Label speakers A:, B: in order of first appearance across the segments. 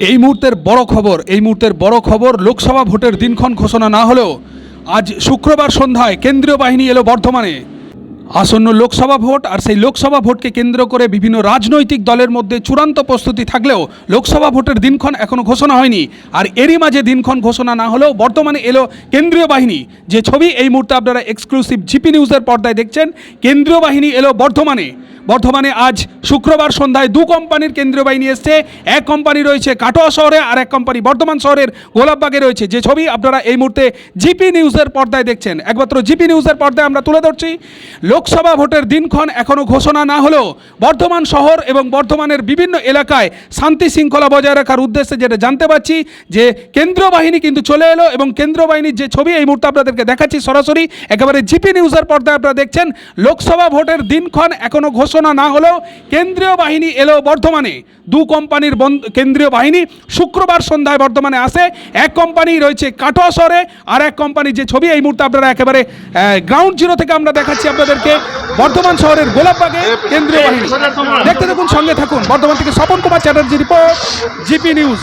A: এই মুহূর্তের বড় খবর, এই মুহূর্তের বড় খবর, লোকসভা ভোটের দিনক্ষণ ঘোষণা না হলেও আজ শুক্রবার সন্ধ্যায় কেন্দ্রীয় বাহিনী এলো বর্ধমানে। আসন্ন লোকসভা ভোট আর সেই লোকসভা ভোটকে কেন্দ্র করে বিভিন্ন রাজনৈতিক দলের মধ্যে চূড়ান্ত প্রস্তুতি থাকলেও লোকসভা ভোটের দিনক্ষণ এখনও ঘোষণা হয়নি। আর এরই মাঝে দিনক্ষণ ঘোষণা না হলেও বর্তমানে এলো কেন্দ্রীয় বাহিনী। যে ছবি এই মুহূর্তে আপনারা এক্সক্লুসিভ জিপি নিউজের পর্দায় দেখছেন, কেন্দ্রীয় বাহিনী এলো বর্ধমানে। বর্ধমানে আজ শুক্রবার সন্ধ্যায় দু কোম্পানির কেন্দ্রীয় বাহিনী এসছে। এক কোম্পানি রয়েছে কাটোয়া শহরে আর এক কোম্পানি বর্ধমান শহরের গোলাপবাগে রয়েছে। যে ছবি আপনারা এই মুহূর্তে জিপি নিউজের পর্দায় দেখছেন। একমাত্র জিপি নিউজের পর্দায় আমরা তুলে ধরছি। লোকসভা ভোটের দিনক্ষণ এখনও ঘোষণা না হলেও বর্ধমান শহর এবং বর্ধমানের বিভিন্ন এলাকায় শান্তি শৃঙ্খলা বজায় রাখার উদ্দেশ্যে যেটা জানতে পারছি যে কেন্দ্রীয় বাহিনী কিন্তু চলে এলো এবং কেন্দ্রীয় বাহিনীর যে ছবি এই মুহূর্তে আপনাদেরকে দেখাচ্ছি সরাসরি একেবারে জিপি নিউজের পর্দায় আপনারা দেখছেন। লোকসভা ভোটের দিনক্ষণ এখনও ঘোষণা না হলেও কেন্দ্রীয় বাহিনী এলো বর্ধমানে। দু কোম্পানির কেন্দ্রীয় বাহিনী শুক্রবার সন্ধ্যায় বর্ধমানে আসে। এক কোম্পানি রয়েছে কাটোয়া শহরে, আর এক কোম্পানি যে ছবি, এই মুহূর্তে আপনারা একেবারে গ্রাউন্ড জিরো থেকে আমরা দেখাচ্ছি আপনাদেরকে। বর্ধমান শহরের গোলাপবাগে কেন্দ্রীয় বাহিনী। দেখতে দেখুন সঙ্গে থাকুন। বর্ধমান থেকে Swapan Kumar Chatterjee report, GP news.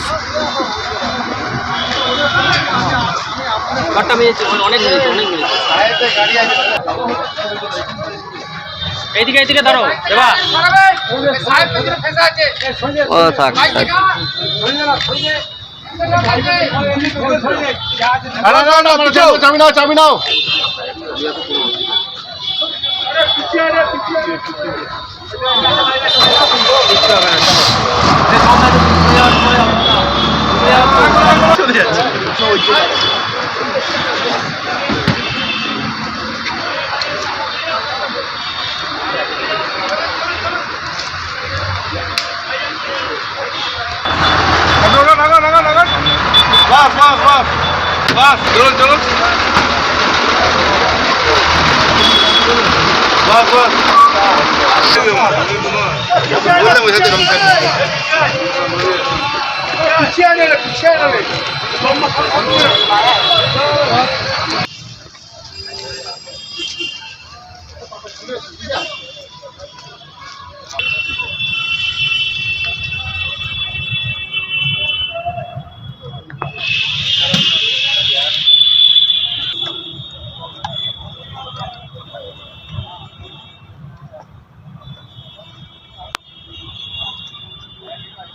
B: মেরেছে অনেক অনেক মেরেছে এইদিকে এইদিকে ধরো দেবা ও থাক থাক
C: না না না পিছাও চাবি নাও চাবি নাও বাস বাস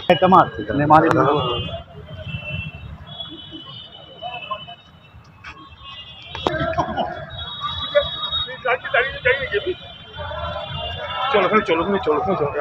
C: বাস বাস চলুন চলুন বাস বাস চলো চলো চলো চলো